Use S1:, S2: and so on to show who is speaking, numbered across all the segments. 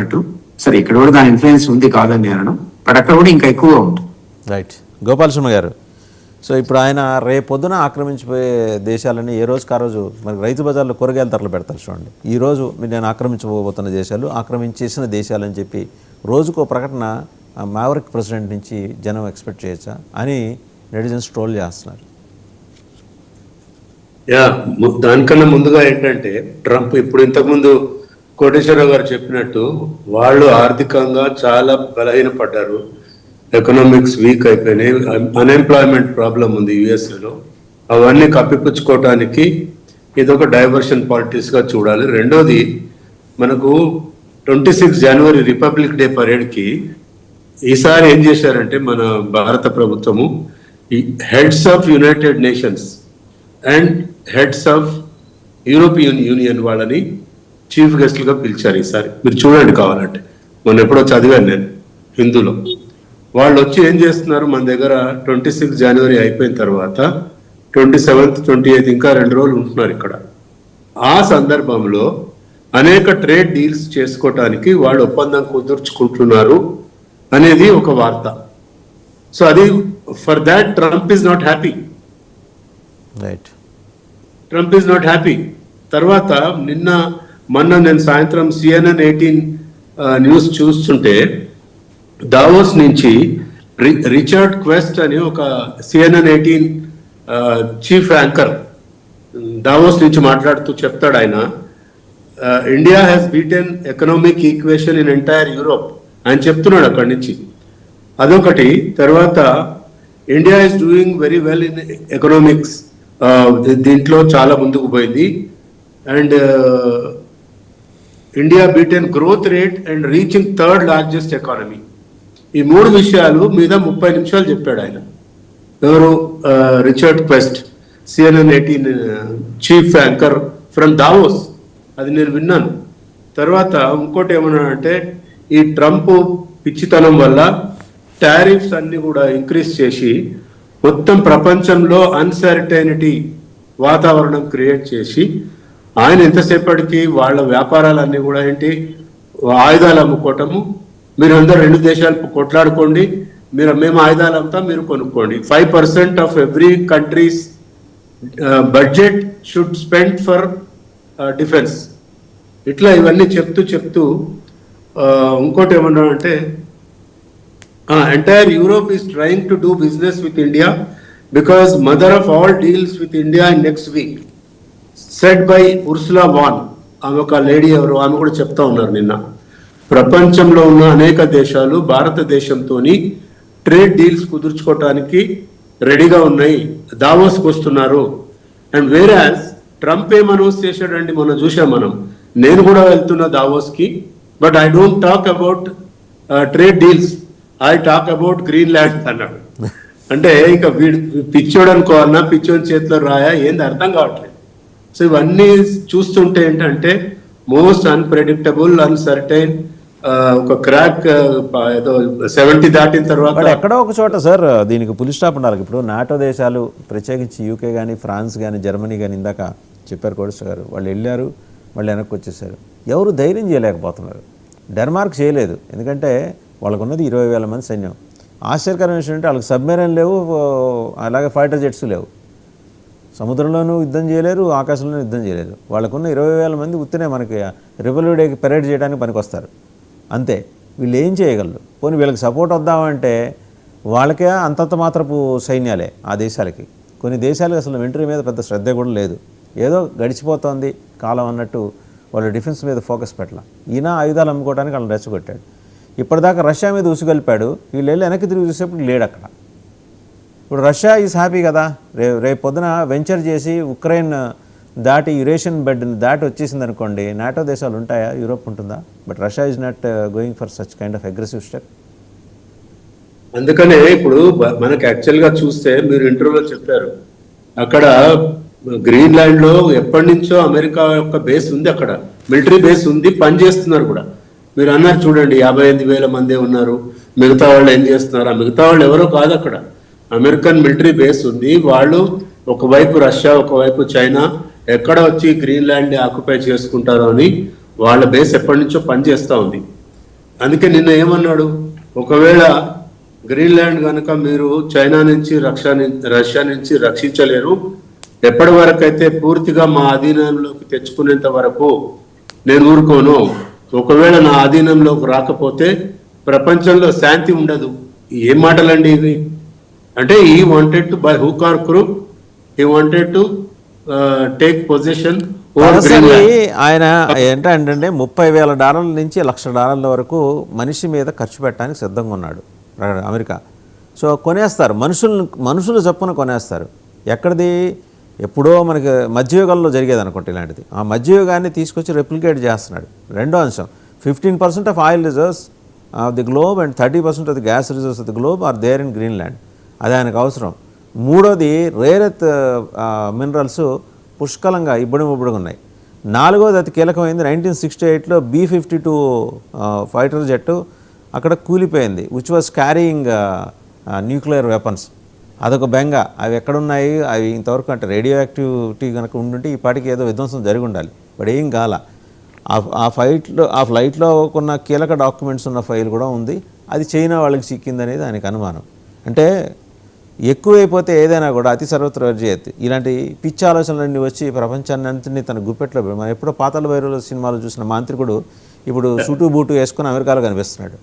S1: అన్నట్టు. సరే ఇక్కడ కూడా దాని ఇన్ఫ్లుయెన్స్ ఉంది కాదని నేను బట్ అక్కడ కూడా ఇంకా ఎక్కువగా ఉంటుంది.
S2: రైట్ గోపాల్ శర్మ గారు సో ఇప్పుడు ఆయన రేపొద్దున ఆక్రమించిపోయే దేశాలని ఏ రోజుకి ఆ రోజు? మరి రైతు బజార్లో కూరగాయల ధరలు పెడతారు చూడండి. ఈ రోజు మీరు నేను ఆక్రమించబోతున్న దేశాలు ఆక్రమించేసిన దేశాలు అని చెప్పి రోజుకో ప్రకటన మావరిక్ ప్రెసిడెంట్ నుంచి జనం ఎక్స్పెక్ట్ చేయొచ్చా అని నెటిజన్స్ ట్రోల్ చేస్తున్నారు.
S3: యా దానికన్నా ముందుగా ఏంటంటే ట్రంప్ ఇప్పుడు ఇంతకుముందు కోటేశ్వరరావు గారు చెప్పినట్టు వాళ్ళు ఆర్థికంగా చాలా బలహీనపడ్డారు. ఎకనామిక్స్ వీక్ అయిపోయినాయి. అన్ఎంప్లాయ్మెంట్ ప్రాబ్లం ఉంది యుఎస్ఏలో అవన్నీ కప్పిపుచ్చుకోవటానికి ఇది ఒక డైవర్షన్ పాలిటీస్గా చూడాలి. రెండోది మనకు ట్వంటీ సిక్స్ జనవరి రిపబ్లిక్ డే పరేడ్కి ఈసారి ఏం చేశారంటే మన భారత ప్రభుత్వము ఈ heads of United Nations and heads of European Union వాళ్ళని చీఫ్ గెస్ట్లుగా పిలిచారు ఈసారి. మీరు చూడండి కావాలంటే. మొన్న ఎప్పుడో చదివాను నేను హిందూలో. వాళ్ళు వచ్చి ఏం చేస్తున్నారు? మన దగ్గర ట్వంటీ సిక్స్ జనవరి అయిపోయిన తర్వాత ట్వంటీ సెవెంత్ ట్వంటీ ఎయిత్ ఇంకా రెండు రోజులు ఉంటున్నారు ఇక్కడ. ఆ సందర్భంలో అనేక ట్రేడ్ డీల్స్ చేసుకోవటానికి వాళ్ళు ఒప్పందం కుదుర్చుకుంటున్నారు అనేది ఒక వార్త. సో అది for that Trump is not happy.
S2: Right.
S3: Trump is not happy. తర్వాత నిన్న మొన్న నేను సాయంత్రం సిఎన్ఎన్ ఎయిటీన్ న్యూస్ చూస్తుంటే దావోస్ నుంచి రి- రిచర్డ్ క్వెస్ట్ అని ఒక CNN eighteen chief anchor Davos నుంచి మాట్లాడుతూ చెప్తాడు ఆయన India has beaten economic equation in entire Europe ఆయన చెప్తున్నాడు అక్కడి నుంచి. అదొకటి. తర్వాత India is doing very well in economics దీంట్లో చాలా ముందుకు పోయింది. And India beaten growth rate and reaching third largest economy ఈ మూడు విషయాలు మీద ముప్పై నిమిషాలు చెప్పాడు ఆయన. ఎవరు? Richard Quest CNN eighteen chief anchor from Davos అది నేను విన్నాను. తర్వాత ఇంకోటి ఏమన్నాడంటే ఈ ట్రంప్ పిచ్చితనం వల్ల టారిఫ్స్ అన్ని కూడా ఇంక్రీజ్ చేసి మొత్తం ప్రపంచంలో అన్సర్టైనిటీ వాతావరణం క్రియేట్ చేసి ఆయన ఎంతసేపటికి వాళ్ళ వ్యాపారాలన్నీ కూడా ఏంటి? ఆయుధాలు అమ్ముకోవటము మీరు రెండు దేశాలు కొట్లాడుకోండి మీరు మేము ఆయుధాలు అమ్ముతాం మీరు కొనుక్కోండి. Five percent of every country's budget should spend for defence ఇట్లా ఇవన్నీ చెప్తూ చెప్తూ uh, ఇంకోటి ఏమన్నా అంటే entire Europe is trying to do business with India because mother of all deals with India in next week set by Ursula von ఆమె ఒక lady ఎవరు? ఆమె కూడా చెప్తా ఉన్నారు నిన్న. ప్రపంచంలో ఉన్న అనేక దేశాలు భారతదేశంతో ట్రేడ్ డీల్స్ కుదుర్చుకోవటానికి రెడీగా ఉన్నాయి. దావోస్కి వస్తున్నారు. అండ్ వేరే ట్రంప్ ఏం అనౌన్స్ చేశాడండి? మొన్న చూసాం మనం. నేను కూడా వెళ్తున్నా దావోస్కి. But I don't talk about trade deals I talk about Greenland అన్నాడు. అంటే ఇక వీడు పిచ్చోడు అనుకోవాలన్నా పిచ్చోని చేతిలో రాయా? ఏంది? అర్థం కావట్లేదు. సో ఇవన్నీ చూస్తుంటే ఏంటంటే మోస్ట్ అన్ప్రెడిక్టబుల్ అన్సర్టైన్ ఒక క్రాక్ ఏదో సెవెంటీ దాటిన తర్వాత
S2: ఎక్కడో ఒక చోట సార్ దీనికి పులి స్టాప్ ఉండాలి. ఇప్పుడు నాటో దేశాలు ప్రత్యేకించి యూకే కానీ ఫ్రాన్స్ కానీ జర్మనీ కానీ ఇందాక చెప్పారు కోడిస్టర్ గారు వాళ్ళు వెళ్ళారు వాళ్ళు వెనక్కి వచ్చేసారు. ఎవరు ధైర్యం చేయలేకపోతున్నారు. డెన్మార్క్ చేయలేదు. ఎందుకంటే వాళ్ళకు ఉన్నది ఇరవై వేల మంది సైన్యం. ఆశ్చర్యకరమైన విషయం అంటే వాళ్ళకి సబ్మెరైన్ లేవు అలాగే ఫైటర్ జెట్స్ లేవు. సముద్రంలోనూ యుద్ధం చేయలేరు ఆకాశంలోనూ యుద్ధం చేయలేరు. వాళ్ళకున్న ఇరవై వేల మంది ఉత్తినే మనకి రిపబ్లిక్ డేకి పెరేడ్ చేయడానికి పనికొస్తారు. అంతే. వీళ్ళు ఏం చేయగలరు? పోనీ వీళ్ళకి సపోర్ట్ వద్దామంటే వాళ్ళకే అంతంత మాత్రపు సైన్యాలే ఆ దేశాలకి. కొన్ని దేశాలకు అసలు మిలిటరీ మీద పెద్ద శ్రద్ధ కూడా లేదు. ఏదో గడిచిపోతోంది కాలం అన్నట్టు వాళ్ళు డిఫెన్స్ మీద ఫోకస్ పెట్టాల. ఈయన ఆయుధాలు అమ్ముకోవడానికి వాళ్ళని రెచ్చగొట్టాడు. ఇప్పటిదాకా రష్యా మీద ఉసుగొల్పాడు. వీళ్ళు వెళ్ళి వెనక్కి తిరిగి చూసేప్పుడు లేడు అక్కడ ఇప్పుడు రష్యా ఈజ్ హ్యాపీ కదా. రే రేపు పొద్దున వెంచర్ చేసి ఉక్రెయిన్ దాటి యురేషియన్ బెడ్ దాటి వచ్చేసింది అనుకోండి నాటో దేశాలు ఉంటాయా? యూరోప్ ఉంటుందా? But Russia is not going for such kind of aggressive step
S3: అందుకనే ఇప్పుడు మనకు మనకి చూస్తే మీరు ఇంటర్వ్యూలో చెప్పారు. అక్కడ గ్రీన్లాండ్లో ఎప్పటి నుంచో అమెరికా యొక్క బేస్ ఉంది అక్కడ. మిలిటరీ బేస్ ఉంది పని చేస్తున్నారు కూడా. మీరు అన్నారు చూడండి యాభై ఎనిమిది వేల మందే ఉన్నారు. మిగతా వాళ్ళు ఏం చేస్తున్నారు? ఆ మిగతా వాళ్ళు ఎవరో కాదు అక్కడ. అమెరికన్ మిలిటరీ బేస్ ఉంది. వాళ్ళు ఒకవైపు రష్యా ఒకవైపు చైనా ఎక్కడ వచ్చి గ్రీన్లాండ్ ఆక్యుపై చేసుకుంటారో అని వాళ్ళ బేస్ ఎప్పటి నుంచో పనిచేస్తూ ఉంది. అందుకే నిన్న ఏమన్నాడు? ఒకవేళ గ్రీన్లాండ్ కనుక మీరు చైనా నుంచి రక్ష రష్యా నుంచి రక్షించలేరు. ఎప్పటి వరకు అయితే పూర్తిగా మా అధీనంలోకి తెచ్చుకునేంత వరకు నేను ఊరుకోను. ఒకవేళ నా అధీనంలోకి రాకపోతే ప్రపంచంలో శాంతి ఉండదు. ఏం మాటలండి ఇవి? అంటే ఈ wanted to buy hook or crook ఈ వాంటెడ్ టు టేక్ పొజిషన్
S2: ఆయన ఏంటంటే ముప్పై వేల డాలర్ల నుంచి లక్ష డాలర్ల వరకు మనిషి మీద ఖర్చు పెట్టడానికి సిద్ధంగా ఉన్నాడు అమెరికా. సో కొనేస్తారు. మనుషులను మనుషులు చప్పున కొనేస్తారు. ఎక్కడిది? ఎప్పుడో మనకి మధ్యయుగాల్లో జరిగేది అనుకుంటే ఇలాంటిది. ఆ మధ్యయుగాన్ని తీసుకొచ్చి రెప్లికేట్ చేస్తున్నాడు. రెండో అంశం. Fifteen percent of oil reserves of the globe and thirty percent of the gas reserves of the globe are there in Greenland అది ఆయనకు అవసరం. మూడోది రేరెత్ మినరల్స్ పుష్కలంగా ఇబ్బడి ఉన్నాయి. నాలుగోది అతి కీలకమైంది నైన్టీన్ సిక్స్టీ ఎయిట్లో B fifty two fighter jet అక్కడ కూలిపోయింది which was carrying nuclear weapons అదొక బెంగ. అవి ఎక్కడున్నాయి? అవి ఇంతవరకు అంటే రేడియో యాక్టివిటీ కనుక ఉండుంటే ఈ పాటికి ఏదో విధ్వంసం జరిగి ఉండాలి. బట్ ఏం కాల ఆ- ఫ్లైట్లో ఫైట్లో ఆ ఫ్లైట్లో ఉన్న కీలక డాక్యుమెంట్స్ ఉన్న ఫైల్ కూడా ఉంది. అది చైనా వాళ్ళకి చిక్కింది అనేది ఆయనకు అనుమానం. అంటే ఎక్కువైపోతే ఏదైనా కూడా అతి సర్వత్ర వర్జయత్ ఇలాంటి పిచ్చి ఆలోచనలన్నీ వచ్చి ప్రపంచాన్ని అంతని తన గుప్పెట్లో మనం ఎప్పుడో పాతల వైరుల సినిమాలు చూసిన మాంత్రికుడు ఇప్పుడు సూటు బూటు వేసుకుని అమెరికాలో కనిపిస్తున్నాడు.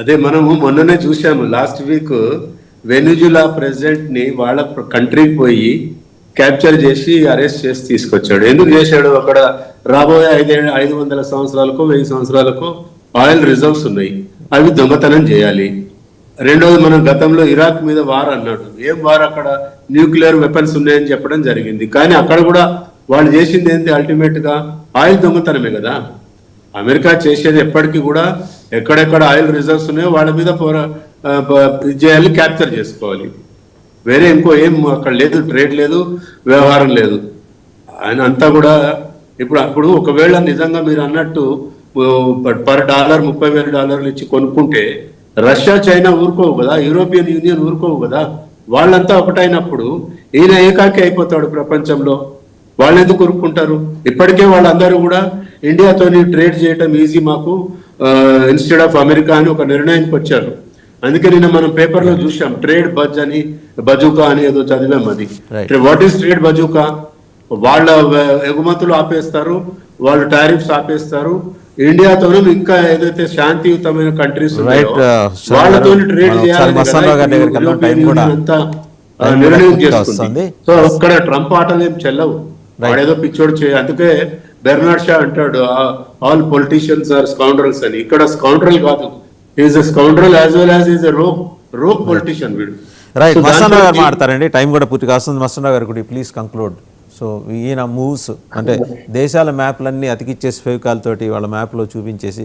S3: అదే మనము మొన్ననే చూసాము లాస్ట్ వీక్ వెనుజులా ప్రెసిడెంట్ని వాళ్ళ కంట్రీకి పోయి క్యాప్చర్ చేసి అరెస్ట్ చేసి తీసుకొచ్చాడు. ఎందుకు చేశాడు? అక్కడ రాబోయే ఐదు ఐదు వందల సంవత్సరాలకు వెయ్యి సంవత్సరాలకు ఆయిల్ రిజర్వ్స్ ఉన్నాయి. అవి దొంగతనం చేయాలి. రెండోది మనం గతంలో ఇరాక్ మీద వార్ అన్నాడు. ఏం వార్ అక్కడ? న్యూక్లియర్ వెపన్స్ ఉన్నాయని చెప్పడం జరిగింది. కానీ అక్కడ కూడా వాళ్ళు చేసింది ఏంటి? అల్టిమేట్గా ఆయిల్ దొంగతనమే కదా. అమెరికా చేసేది ఎప్పటికీ కూడా ఎక్కడెక్కడ ఆయిల్ రిజర్వ్స్ ఉన్నాయో వాళ్ళ మీద పోరా చేయాలి క్యాప్చర్ చేసుకోవాలి. వేరే ఇంకో ఏం అక్కడ లేదు ట్రేడ్ లేదు వ్యవహారం లేదు. ఆయన అంతా కూడా ఇప్పుడు అప్పుడు ఒకవేళ నిజంగా మీరు అన్నట్టు పర్ డాలర్ ముప్పై వేల డాలర్లు ఇచ్చి కొనుక్కుంటే రష్యా చైనా ఊరుకోవు కదా యూరోపియన్ యూనియన్ ఊరుకోవు కదా. వాళ్ళంతా ఒకటైనప్పుడు ఈయన ఏకాకి అయిపోతాడు ప్రపంచంలో. వాళ్ళు ఎందుకు కొనుక్కుంటారు ఇప్పటికే వాళ్ళందరూ కూడా ఇండియాతోని ట్రేడ్ చేయటం ఈజీ మాకు. ఇన్స్టెడ్ ఆఫ్ అమెరికా అని ఒక నిర్ణయానికి వచ్చారు. అందుకే నిన్న మనం పేపర్లో చూసాం ట్రేడ్ బజ్ అని బజూకా అని ఏదో చదివాం అది. What is trade bazooka? వాళ్ళ ఎగుమతులు ఆపేస్తారు వాళ్ళు టారిఫ్స్ ఆపేస్తారు ఇండియాతోనూ ఇంకా ఏదైతే శాంతియుతమైన కంట్రీస్ వాళ్ళతో ట్రేడ్ చేయాలని
S2: కూడా
S3: నిర్ణయం
S2: వస్తుంది.
S3: సో అక్కడ ట్రంప్ ఆటలు ఏం చెల్లవు. వాడేదో పిచ్చోడు చేయ అందుకే బెర్నాడ్ షా అంటాడు ఆల్ పొలిటీషియన్స్ ఆర్ స్కౌండ్రల్స్ అని. ఇక్కడ స్కౌండ్రల్ కాదు. Is a scoundrel as well as is rogue rogue politician వీడు.
S2: రైట్ మస్తాన్ గారు మాట్లాడతారండి టైం కూడా పూర్తిగా వస్తుంది. మస్తాన్ గారు కూడా ప్లీజ్ కంక్లూడ్ సో ఈయన మూవ్స్ అంటే దేశాల మ్యాప్లన్నీ అతికిచ్చేసి ఫెవికాల్ తోటి వాళ్ళ మ్యాప్లో చూపించేసి